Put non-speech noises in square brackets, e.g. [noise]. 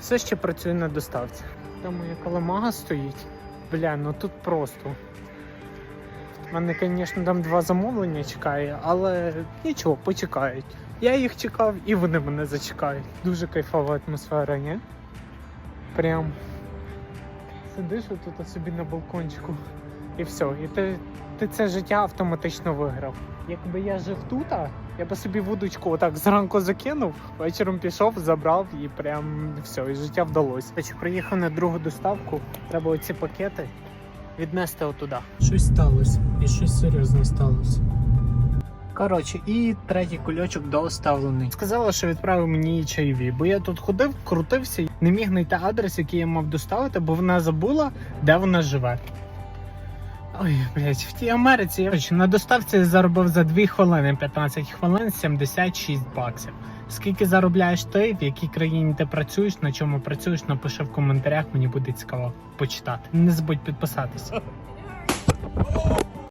Все ще працює на доставці. Там моя каламага стоїть. Бля, ну тут просто. У мене, звісно, там два замовлення чекає, але нічого, почекають. Я їх чекав і вони мене зачекають. Дуже кайфова атмосфера, ні? Прям сидиш отут собі на балкончику і все. І ти, ти це життя автоматично виграв. Якби я жив тут, я би собі вудочку отак зранку закинув, вечором пішов, забрав і прям все, і життя вдалося. Значить, приїхав на другу доставку, треба оці пакети віднести отуди. Щось сталося, і щось серйозне сталося. Коротше, і третій кульочок доставлений. Сказала, що відправив мені чайові, бо я тут ходив, крутився, не міг знайти адрес, який я мав доставити, бо вона забула, де вона живе. Ой, блять, в тій Америці Короче, на доставці я заробив за 2 хвилини 15 хвилин 76 баксів. Скільки заробляєш ти, в якій країні ти працюєш, на чому працюєш, напиши в коментарях, мені буде цікаво почитати. Не забудь підписатися. [laughs]